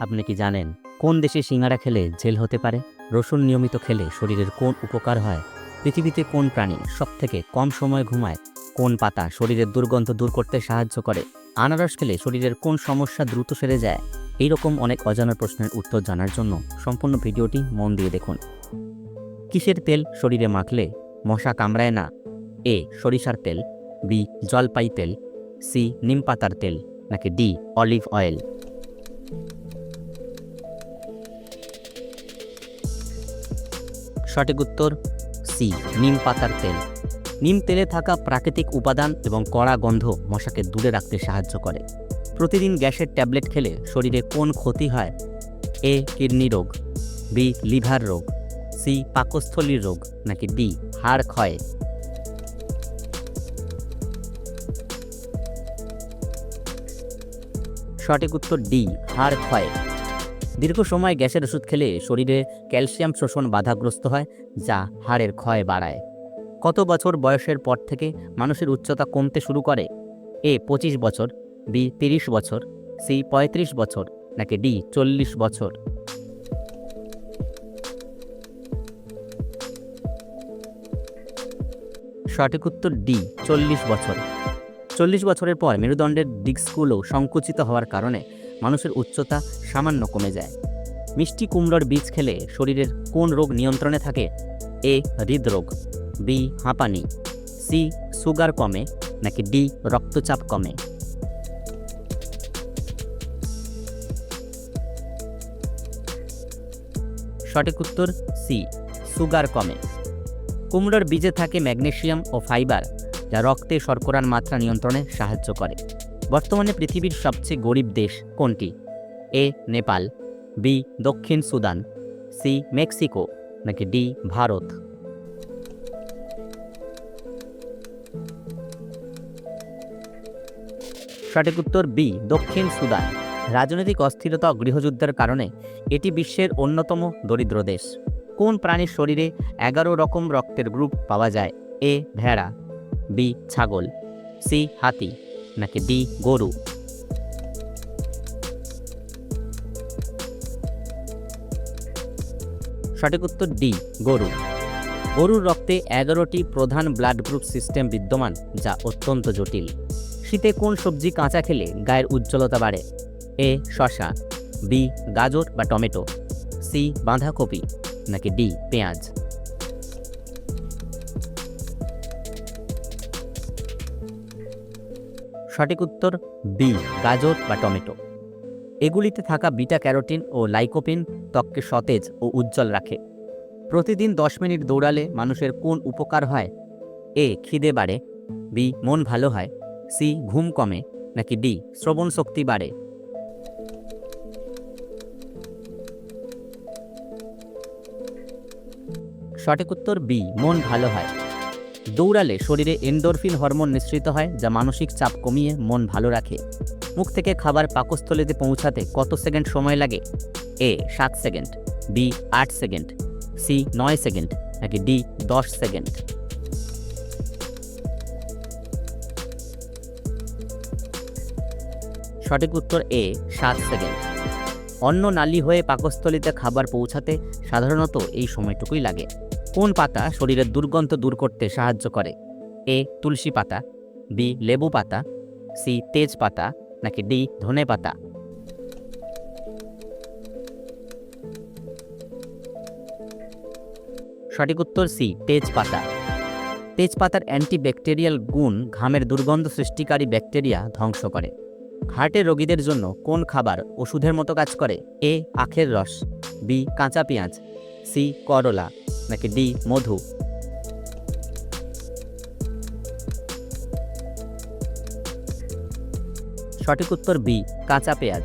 আপনি কি জানেন কোন দেশে সিঙ্গারা খেলে জেল হতে পারে? রসুন নিয়মিত খেলে শরীরের কোন উপকার হয়? পৃথিবীতে কোন প্রাণী সবথেকে কম সময় ঘুমায়? কোন পাতা শরীরের দুর্গন্ধ দূর করতে সাহায্য করে? আনারস খেলে শরীরের কোন সমস্যা দ্রুত সেরে যায়? এইরকম অনেক অজানা প্রশ্নের উত্তর জানার জন্য সম্পূর্ণ ভিডিওটি মন দিয়ে দেখুন। কিসের তেল শরীরে মাখলে মশা কামড়ায় না? এ সরিষার তেল, বি জলপাই তেল, সি নিম পাতার তেল, নাকি ডি অলিভ অয়েল? সঠিক উত্তর, সি, নিম পাতার তেল। নিম তেলে থাকা প্রাকৃতিক উপাদান এবং কড়া গন্ধ মশাকে দূরে রাখতে সাহায্য করে। প্রতিদিন গ্যাসের ট্যাবলেট খেলে শরীরে কোন ক্ষতি হয়? এ, কিডনি রোগ, বি, লিভার রোগ, সি পাকস্থলীর রোগ, নাকি ডি, হাড় ক্ষয়। সঠিক উত্তর ডি, হাড় ক্ষয়। দীর্ঘ সময় গ্যাসের ওষুধ খেলে শরীরে ক্যালসিয়াম শোষণ বাধাগ্রস্ত হয়, যা হাড়ের ক্ষয় বাড়ায়। কত বছর বয়সের পর থেকে মানুষের উচ্চতা কমতে শুরু করে? এ পঁচিশ বছর, বি তিরিশ বছর, সি পঁয়ত্রিশ বছর, নাকি ডি চল্লিশ বছর? সঠিক উত্তর ডি, চল্লিশ বছর। চল্লিশ বছরের পর মেরুদণ্ডের ডিস্কগুলো সংকুচিত হওয়ার কারণে মানুষের উচ্চতা সামান্য কমে যায়। মিষ্টি কুমড়োর বীজ খেলে শরীরের কোন রোগ নিয়ন্ত্রণে থাকে? এ, হৃদরোগ, বি, হাঁপানি, সি, সুগার কমে, নাকি ডি, রক্তচাপ কমে? সঠিক উত্তর, সি, সুগার কমে। কুমড়োর বীজে থাকে ম্যাগনেশিয়াম ও ফাইবার, যা রক্তে শর্করার মাত্রা নিয়ন্ত্রণে সাহায্য করে। বর্তমানে পৃথিবীর সবচেয়ে গরিব দেশ কোনটি? এ, নেপাল, বি, দক্ষিণ সুদান, সি, মেক্সিকো, নাকি ডি, ভারত? সঠিক উত্তর বি, দক্ষিণ সুদান। রাজনৈতিক অস্থিরতা গৃহযুদ্ধের কারণে এটি বিশ্বের অন্যতম দরিদ্র দেশ। কোন প্রাণীর শরীরে এগারো রকম রক্তের গ্রুপ পাওয়া যায়? এ, ভেড়া, বি, ছাগল, সি, হাতি। নাকি ডি, গরু? সঠিক উত্তর ডি, গরু। গরুর রক্তে এগারোটি প্রধান ব্লাড গ্রুপ সিস্টেম বিদ্যমান, যা অত্যন্ত জটিল। শীতে কোন সবজি কাঁচা খেলে গায়ের উজ্জ্বলতা বাড়ে? এ শশা বি, গাজর বা টমেটো, সি, বাঁধাকপি, নাকি ডি, পেঁয়াজ? সঠিক উত্তর বি, গাজর বা টমেটো। এগুলিতে থাকা বিটা ক্যারোটিন ও লাইকোপিন ত্বককে সতেজ ও উজ্জ্বল রাখে। প্রতিদিন দশ মিনিট দৌড়ালে মানুষের কোন উপকার হয়? এ, খিদে বাড়ে। বি, মন ভালো হয়। সি, ঘুম কমে। নাকি ডি, শ্রবণ শক্তি বাড়ে। সঠিক উত্তর বি, মন ভালো হয়। দৌড়ালে শরীরে এন্ডোরফিন হরমোন নিঃসৃত হয়, যা মানসিক চাপ কমিয়ে মন ভালো রাখে। মুখ থেকে খাবার পাকস্থলীতে পৌঁছাতে কত সেকেন্ড সময় লাগে? এ, সাত সেকেন্ড, বি, আট সেকেন্ড, সি, নয় সেকেন্ড, নাকি ডি, দশ সেকেন্ড? সঠিক উত্তর এ, সাত সেকেন্ড। অন্য নালী হয়ে পাকস্থলীতে খাবার পৌঁছাতে সাধারণত এই সময়টুকুই লাগে। কোন পাতা শরীরের দুর্গন্ধ দূর করতে সাহায্য করে? এ, তুলসী পাতা, বি, লেবু পাতা, সি, তেজ পাতা, নাকি ডি, ধনে পাতা? সঠিক উত্তর সি তেজপাতা তেজপাতার অ্যান্টিব্যাকটেরিয়াল গুণ ঘামের দুর্গন্ধ সৃষ্টিকারী ব্যাকটেরিয়া ধ্বংস করে। হার্টের রোগীদের জন্য কোন খাবার ওষুধের মতো কাজ করে? এ, আখের রস, বি, কাঁচা পেঁয়াজ, সি, করলা। নাকি ডি, মধু? সঠিক উত্তর বি, কাঁচা পেঁয়াজ।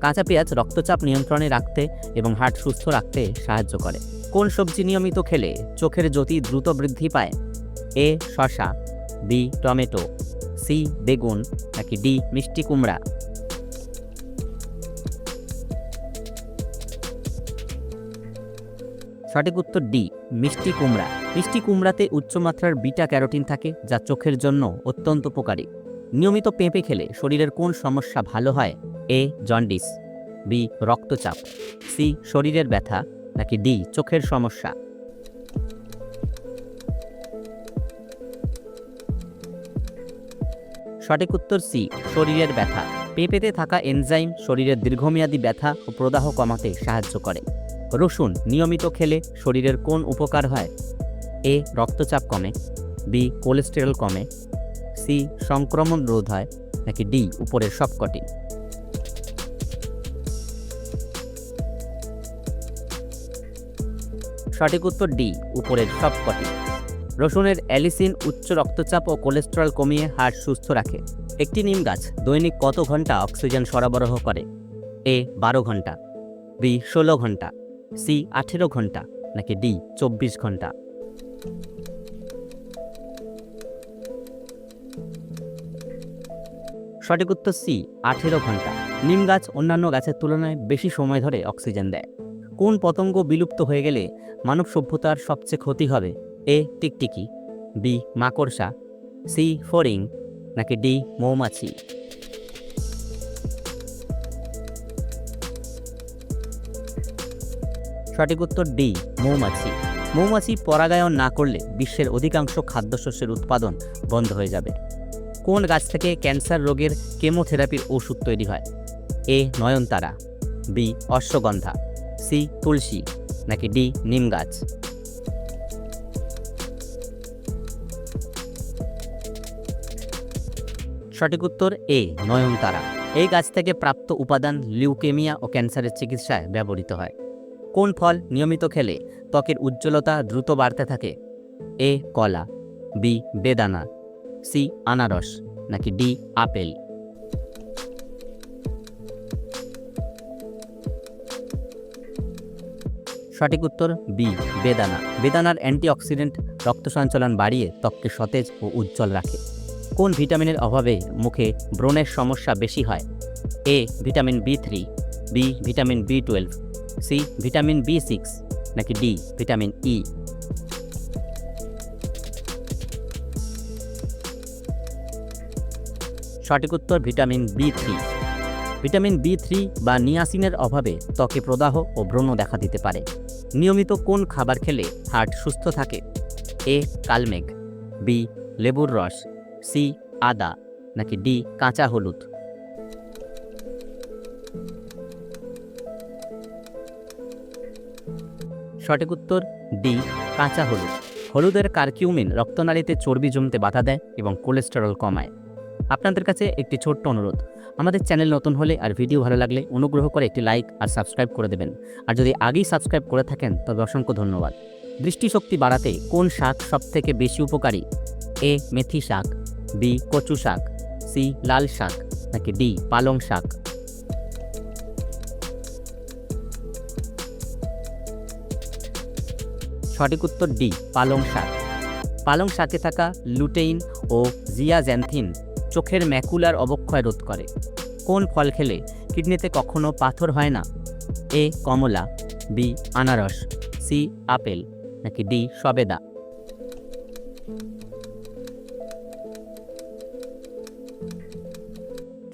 কাঁচা পেঁয়াজ রক্তচাপ নিয়ন্ত্রণে রাখতে এবং হার্ট সুস্থ রাখতে সাহায্য করে। কোন সবজি নিয়মিত খেলে চোখের জ্যোতি দ্রুত বৃদ্ধি পায়? এ শশা বি, টমেটো, সি, বেগুন, নাকি ডি, মিষ্টি কুমড়া? সঠিক উত্তর ডি, মিষ্টি কুমড়া। মিষ্টি কুমড়াতে উচ্চমাত্রার বিটা ক্যারোটিন থাকে, যা চোখের জন্য অত্যন্ত উপকারী। নিয়মিত পেঁপে খেলে শরীরের কোন সমস্যা ভালো হয়? A, jaundice. বি, রক্তচাপ। সি, শরীরের ব্যথা। নাকি ডি, চোখের সমস্যা। সঠিক উত্তর সি, শরীরের ব্যথা। পেঁপেতে থাকা এনজাইম শরীরের দীর্ঘমেয়াদী ব্যথা ও প্রদাহ কমাতে সাহায্য করে। রসুন নিয়মিত খেলে শরীরের কোন উপকার হয়? এ, রক্তচাপ কমে। বি, কোলেস্টেরল কমে। সি, সংক্রমণ রোধ হয়। নাকি ডি, উপরের সবকটি? সঠিক উত্তর ডি, উপরের সবকটি। রসুনের অ্যালিসিন উচ্চ রক্তচাপ ও কোলেস্টেরল কমিয়ে হাড় সুস্থ রাখে। একটি নিম গাছ দৈনিক কত ঘণ্টা অক্সিজেন সরবরাহ করে? এ, বারো ঘণ্টা। বি, ষোলো ঘণ্টা। সি আঠেরো ঘণ্টা, নাকি ডি চব্বিশ ঘণ্টা। সঠিক উত্তর সি আঠেরো ঘণ্টা। নিম গাছ অন্যান্য গাছের তুলনায় বেশি সময় ধরে অক্সিজেন দেয়। কোন পতঙ্গ বিলুপ্ত হয়ে গেলে মানব সভ্যতার সবচেয়ে ক্ষতি হবে? এ টিকটিকি, বি মাকড়সা, সি ফরিং, নাকি ডি মৌমাছি? সঠিক উত্তর ডি, মৌমাছি। মৌমাছি পরাগায়ন না করলে বিশ্বের অধিকাংশ খাদ্যশস্যের উৎপাদন বন্ধ হয়ে যাবে। কোন গাছ থেকে ক্যান্সার রোগের কেমোথেরাপির ওষুধ তৈরি হয়? এ, নয়নতারা। বি, অশ্বগন্ধা। সি, তুলসী। নাকি ডি, নিম গাছ? সঠিক উত্তর এ, নয়নতারা। এই গাছ থেকে প্রাপ্ত উপাদান লিউকেমিয়া ও ক্যান্সারের চিকিৎসায় ব্যবহৃত হয়। কোন ফল নিয়মিত খেলে ত্বকের উজ্জ্বলতা দ্রুত বাড়তে থাকে? এ, কলা, বি, বেদানা, সি, আনারস, নাকি ডি, আপেল? সঠিক উত্তর বি, বেদানা। বেদানার অ্যান্টিঅক্সিডেন্ট রক্ত সঞ্চালন বাড়িয়ে ত্বককে সতেজ ও উজ্জ্বল রাখে। কোন ভিটামিনের অভাবে মুখে ব্রণের সমস্যা বেশি হয়? A, vitamin B three, B, vitamin B twelve. C vitamin B six নাকি ডি ভিটামিন ই? সঠিক উত্তর vitamin B three. Vitamin B three বা নিয়াসিনের অভাবে ত্বকে প্রদাহ ও ব্রণ দেখা দিতে পারে। নিয়মিত কোন খাবার খেলে হার্ট সুস্থ থাকে? এ কালমেঘ, বি লেবুর রস, সি আদা নাকি ডি কাঁচা হলুদ? সঠিক উত্তর, ডি, কাঁচা হলুদ। হলুদের কার্কিউমিন রক্তনালীতে চর্বি জমতে বাধা দেয় এবং কোলেস্টেরল কমায়। আপনাদের কাছে একটি ছোট্ট অনুরোধ। আমাদের চ্যানেল নতুন হলে আর ভিডিও ভালো লাগলে অনুগ্রহ করে একটি লাইক আর সাবস্ক্রাইব করে দেবেন। আর যদি আগেই সাবস্ক্রাইব করে থাকেন, তবে অসংখ্য ধন্যবাদ। দৃষ্টিশক্তি বাড়াতে কোন শাক সবথেকে বেশি উপকারী? এ, মেথি শাক, বি, কচু শাক, সি, লাল শাক, নাকি ডি, পালং শাক? সঠিক উত্তর ডি, পালং শাক। পালং শাকে থাকা লুটেইন ও জিয়াজ্যান্থিন চোখের ম্যাকুলার অবক্ষয় রোধ করে। কোন ফল খেলে কিডনিতে কখনো পাথর হয় না? এ, কমলা, বি, আনারস, সি, আপেল, নাকি ডি, সবেদা?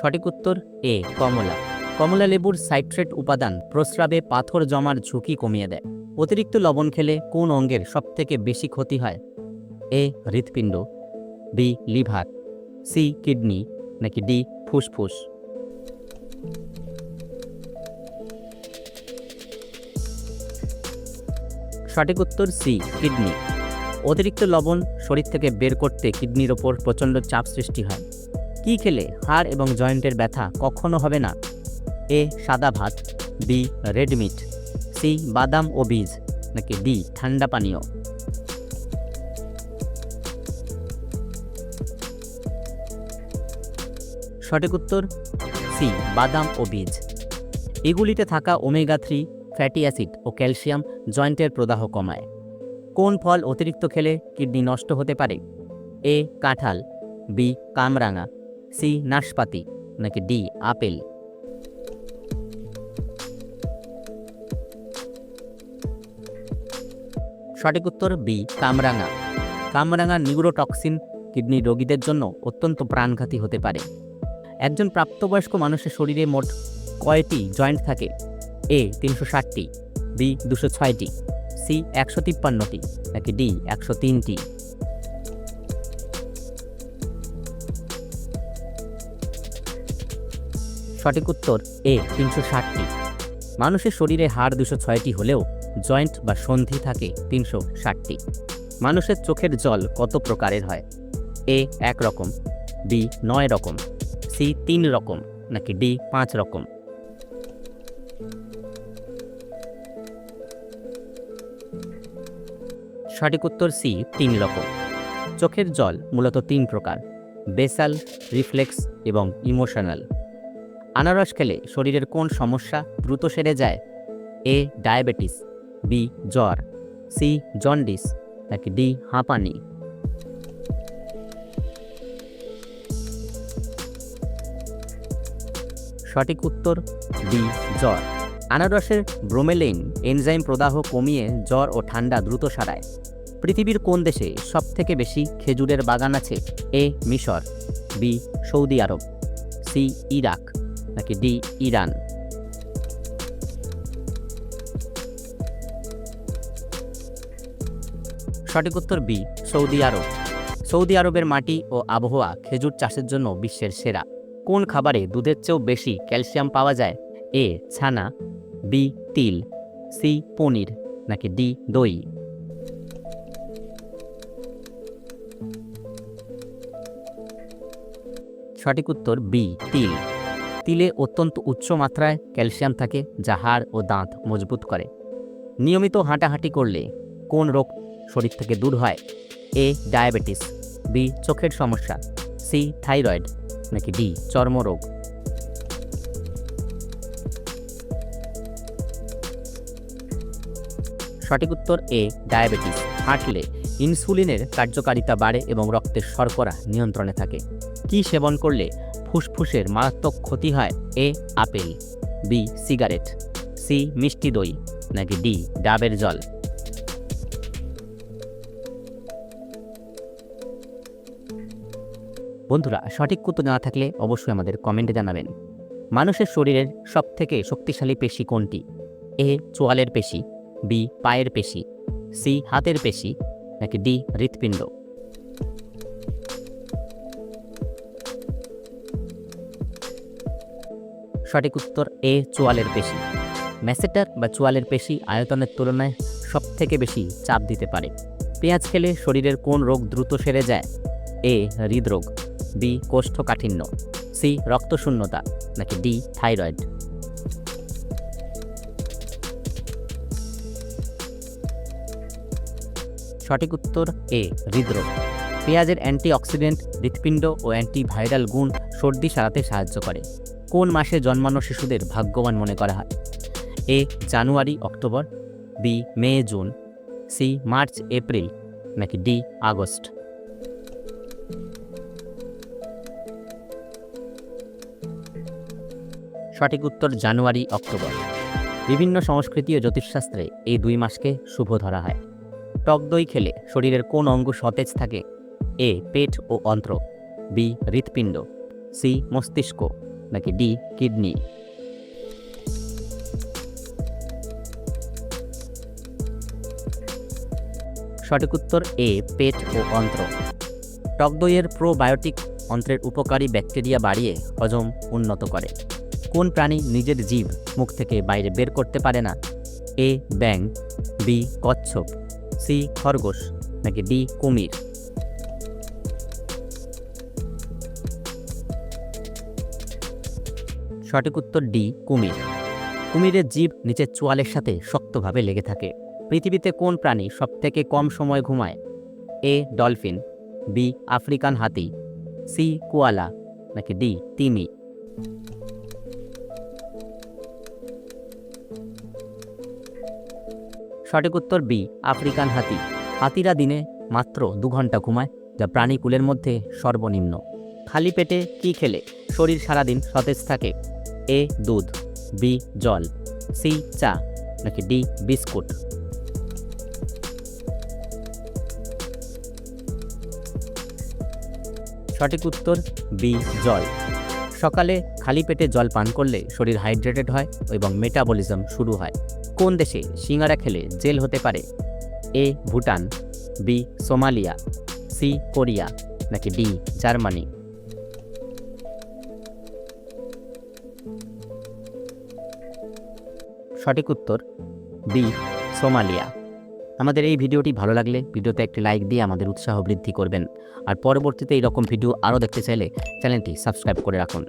সঠিক উত্তর এ, কমলা। কমলা লেবুর সাইট্রেট উপাদান প্রস্রাবে পাথর জমার ঝুঁকি কমিয়ে দেয়। অতিরিক্ত লবণ খেলে কোন অঙ্গের সবথেকে বেশি ক্ষতি হয়? এ, হৃৎপিণ্ড, বি, লিভার, সি, কিডনি, নাকি ডি, ফুসফুস? সঠিক উত্তর সি, কিডনি। অতিরিক্ত লবণ শরীর থেকে বের করতে কিডনির ওপর প্রচণ্ড চাপ সৃষ্টি হয়। কী খেলে হাড় এবং জয়েন্টের ব্যথা কখনো হবে না? এ, সাদা ভাত, বি, রেড মিট। সি বাদাম ও বীজ, নাকি ডি, ঠান্ডা পানীয়? সঠিক উত্তর, সি, বাদাম ও বীজ। এগুলিতে থাকা ওমেগা থ্রি, ফ্যাটি অ্যাসিড ও ক্যালসিয়াম জয়েন্টের প্রদাহ কমায়। কোন ফল অতিরিক্ত খেলে কিডনি নষ্ট হতে পারে? এ, কাঁঠাল, বি, কামরাঙা, সি, নাশপাতি, নাকি ডি, আপেল? সঠিক উত্তর বি, কামরাঙা। কামরাঙা নিউরোটক্সিন কিডনি রোগীদের জন্য অত্যন্ত প্রাণঘাতী হতে পারে। একজন প্রাপ্তবয়স্ক মানুষের শরীরে মোট কয়টি জয়েন্ট থাকে? এ, তিনশো ষাটটি, বি, দুশো ছয়টি, সি, একশো তিপ্পান্নটি, নাকি ডি, একশো তিনটি? সঠিক উত্তর এ, তিনশো ষাটটি। মানুষের শরীরে হাড় দুশো ছয়টি হলেও জয়েন্ট বা সন্ধি থাকে তিনশো ষাটটি। মানুষের চোখের জল কত প্রকারের হয়? এ এক রকম বি নয় রকম সি তিন রকম নাকি ডি পাঁচ রকম সঠিক উত্তর সি তিন রকম চোখের জল মূলত তিন প্রকার, বেসাল, রিফ্লেক্স এবং ইমোশনাল। আনারস খেলে শরীরের কোন সমস্যা দ্রুত সেরে যায়? এ ডায়াবেটিস বি, জ্বর, সি, জন্ডিস, নাকি ডি, হাঁপানি। সঠিক উত্তর, ডি, জ্বর। আনারসের ব্রোমেলেইন এনজাইম প্রদাহ কমিয়ে জ্বর ও ঠান্ডা দ্রুত সারায়। পৃথিবীর কোন দেশে সবথেকে বেশি খেজুরের বাগান আছে? এ, মিশর, B, Saudi Arab, C, Iraq, নাকি ডি, ইরান? সঠিক উত্তর বি, সৌদি আরব। সৌদি আরবের মাটি ও আবহাওয়া খেজুর চাষের জন্য বিশ্বের সেরা। কোন খাবারে দুধের চেয়েও বেশি ক্যালসিয়াম পাওয়া যায়? এ, ছানা, বি, তিল, সি, পনির, নাকি ডি, দই? সঠিক উত্তর বি, তিল। তিলে অত্যন্ত উচ্চ মাত্রায় ক্যালসিয়াম থাকে যা হাড় ও দাঁত মজবুত করে। নিয়মিত হাঁটাহাঁটি করলে কোন রোগ শরীর থেকে দূর হয়। এ ডায়াবেটিস, বি চোখের সমস্যা, সি থাইরয়েড, নাকি ডি চর্মরোগ। সঠিক উত্তর এ, ডায়াবেটিস। হাঁটলে ইনসুলিনের কার্যকারিতা বাড়ে এবং রক্তের শর্করা নিয়ন্ত্রণে থাকে। কি সেবন করলে ফুসফুসের মারাত্মক ক্ষতি হয়? A, apple, B, cigarette, C, মিষ্টি দই, নাকি ডি, ডাবের জল। বন্ধুরা, সঠিক উত্তর জানা থাকলে অবশ্যই আমাদের কমেন্টে জানাবেন। মানুষের শরীরের সবথেকে শক্তিশালী পেশি কোনটি? এ, চোয়ালের পেশি, বি, পায়ের পেশি, সি, হাতের পেশি, নাকি ডি, হৃৎপিণ্ড? সঠিক উত্তর এ, চোয়ালের পেশি। ম্যাসেটার বা চোয়ালের পেশি আয়তনের তুলনায় সবথেকে বেশি চাপ দিতে পারে। পেঁয়াজ খেলে শরীরের কোন রোগ দ্রুত সেরে যায়? এ, হৃদরোগ। বি কোষ্ঠকাঠিন্য, সি রক্তশূন্যতা, নাকি ডি থাইরয়েড? সঠিক উত্তর এ, হৃদরোগ। পেঁয়াজের অ্যান্টিঅক্সিডেন্ট, হৃৎপিণ্ড ও অ্যান্টিভাইরাল গুণ সর্দি সারাতে সাহায্য করে। কোন মাসে জন্মানো শিশুদের ভাগ্যবান মনে করা হয়? A, January, October, B, May, June, C, March, April, নাকি ডি, আগস্ট? সঠিক উত্তর জানুয়ারি, অক্টোবর। বিভিন্ন সংস্কৃতি ও জ্যোতিষশাস্ত্রে এই দুই মাসকে শুভ ধরা হয়। টক দই খেলে শরীরের কোন অঙ্গ সতেজ থাকে? এ, পেট ও অন্ত্র। বি, হৃৎপিণ্ড। সি, মস্তিষ্ক। নাকি ডি, কিডনি। সঠিক উত্তর এ, পেট ও অন্ত্র। টক দইয়ের প্রোবায়োটিক অন্ত্রের উপকারী ব্যাকটেরিয়া বাড়িয়ে হজম উন্নত করে। কোন প্রাণী নিজের জীব মুখ থেকে বাইরে বের করতে পারে না? এ, ব্যাং, বি, কচ্ছপ, সি, খরগোশ, নাকি ডি, কুমির? সঠিক উত্তর ডি, কুমির। কুমিরের জীব নিচের চোয়ালের সাথে শক্তভাবে লেগে থাকে। পৃথিবীতে কোন প্রাণী সবথেকে কম সময় ঘুমায়? এ, ডলফিন, বি, আফ্রিকান হাতি, সি, কোয়ালা, নাকি ডি, তিমি? সঠিক উত্তর বি, আফ্রিকান হাতি। হাতিরা দিনে মাত্র দু ঘণ্টা ঘুমায়, যা প্রাণীকুলের মধ্যে সর্বনিম্ন। খালি পেটে কি খেলে? শরীর সারাদিন সতেজ থাকে। এ, দুধ। বি, জল। সি, চা। নাকি ডি, বিস্কুট। সঠিক উত্তর বি, জল। সকালে খালি পেটে জল পান করলে শরীর হাইড্রেটেড হয় এবং মেটাবলিজম শুরু হয়। কোন দেশে সিঙ্গারা খেলে জেল হতে পারে? A, Bhutan, B, Somalia, C, Korea, নাকি ডি, জার্মানি? সঠিক উত্তর, বি, সোমালিয়া। আমাদের এই ভিডিওটি ভালো লাগলে ভিডিওতে একটি লাইক দিয়ে আমাদের উৎসাহ বৃদ্ধি করবেন। আর পরবর্তীতে এই রকম ভিডিও আরও দেখতে চাইলে চ্যানেলটি সাবস্ক্রাইব করে রাখুন।